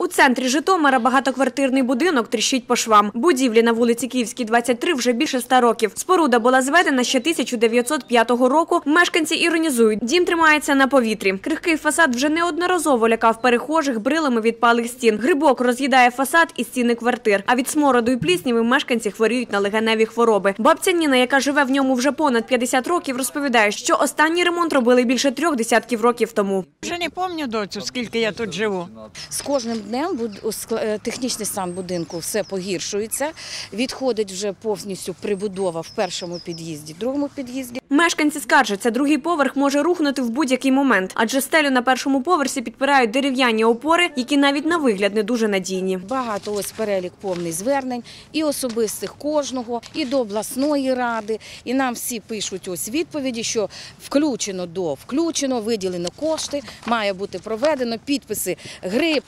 У центрі Житомира багатоквартирний будинок тріщить по швам. Будівлі на вулиці Київській, 23 вже більше ста років. Споруда була зведена ще 1905 року. Мешканці іронізують, дім тримається на повітрі. Крихкий фасад вже неодноразово лякав перехожих брилами відпалих стін. Грибок роз'їдає фасад і стіни квартир. А від смороду і плісніви мешканці хворіють на легеневі хвороби. Бабця Ніна, яка живе в ньому вже понад 50 років, розповідає, що останній ремонт робили більше трьох десятків років тому. Вже не пам'ятаю доцю, скільки я тут живу. З кожним днем буд- е, технічний стан будинку все погіршується. Відходить вже повністю прибудова в першому під'їзді, в другому під'їзді. Мешканці скаржаться, другий поверх може рухнути в будь-який момент, адже стелю на першому поверсі підпирають дерев'яні опори, які навіть на вигляд не дуже надійні. Багато ось перелік повний звернень і особистих кожного, і до обласної ради. І нам всі пишуть ось відповіді, що включено до включено, виділено кошти, має бути проведено підписи Гриб,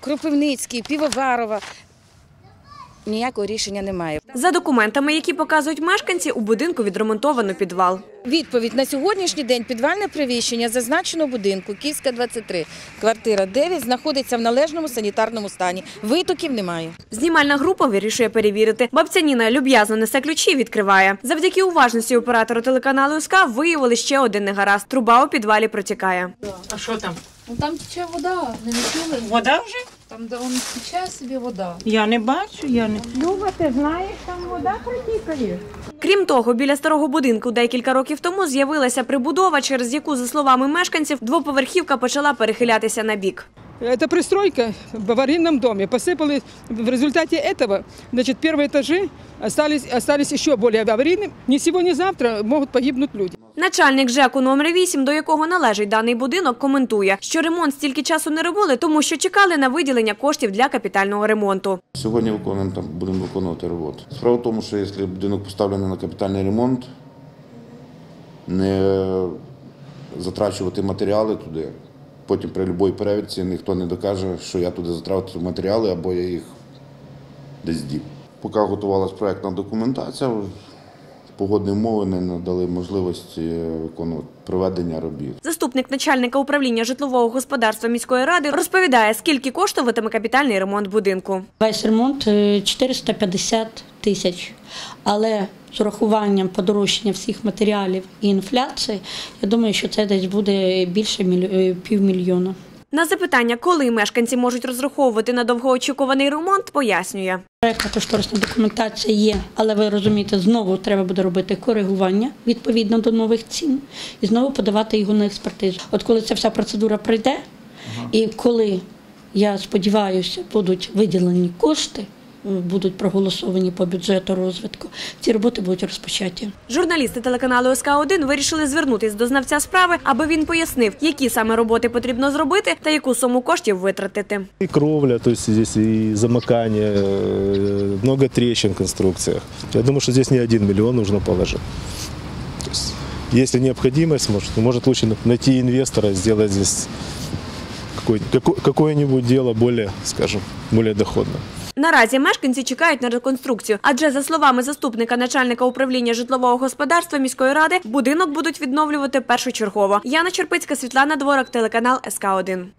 Кропивницький, Півоварова. Ніякого рішення немає. За документами, які показують мешканці, у будинку відремонтовано підвал. Відповідь на сьогоднішній день підвальне приміщення зазначеного будинку Київська 23, квартира 9, знаходиться в належному санітарному стані. Витоків немає. Знімальна група вирішує перевірити. Бабця Ніна люб'язно несе ключі, і відкриває. Завдяки уважності оператора телеканалу СК виявили ще один негаразд. Труба у підвалі протікає. А що там? Ну там тече вода, не чули? Вода вже? Там де он тече собі вода. Я не бачу, я не. Крім того, біля старого будинку декілька років тому з'явилася прибудова, через яку, за словами мешканців, двоповерхівка почала перехилятися на бік. Это пристройка в аварийном доме. Посыпалась в результате этого, значит, первые этажи остались, остались еще более аварийными. Ни сегодня, ни завтра могут погибнуть люди. Начальник ЖЕКу номер 8, до якого належить даний будинок, коментує, що ремонт стільки часу не робили, тому що чекали на виділення коштів для капітального ремонту. Сьогодні виконуємо там, будемо виконувати роботу. Справа в тому, що якщо будинок поставлений на капітальний ремонт, не затрачувати матеріали туди. Потім при будь-якій перевірці ніхто не докаже, що я туди затратив матеріали або я їх десь дів. Поки готувалась проєктна документація, погодні умови не надали можливості виконувати проведення робіт. Заступник начальника управління житлового господарства міської ради розповідає, скільки коштуватиме капітальний ремонт будинку. Весь ремонт е, 450 тисяч. Але з урахуванням подорожчання всіх матеріалів і інфляції, я думаю, що це десь буде більше е, півмільйона. На запитання, коли мешканці можуть розраховувати на довгоочікуваний ремонт, пояснює. Проєктна кошторисна документація є, але ви розумієте, знову треба буде робити коригування відповідно до нових цін і знову подавати його на експертизу. От коли ця вся процедура прийде, і коли я сподіваюся, будуть виділені кошти, будуть проголосовані по бюджету розвитку, ці роботи будуть розпочаті. Журналісти телеканалу СК1 вирішили звернутись до знавця справи, аби він пояснив, які саме роботи потрібно зробити та яку суму коштів витратити. И кровля, то есть здесь и замыкание, э, трещин в конструкциях. Я думаю, что здесь не один миллион нужно положить. То есть, если необходимость, может, может лучше найти инвестора, сделать здесь какое-нибудь дело более, скажем, более доходное. Наразі мешканці чекають на реконструкцію, адже за словами заступника начальника управління житлового господарства міської ради, будинок будуть відновлювати першочергово. Яна Черпицька, Світлана Дворак, телеканал СК 1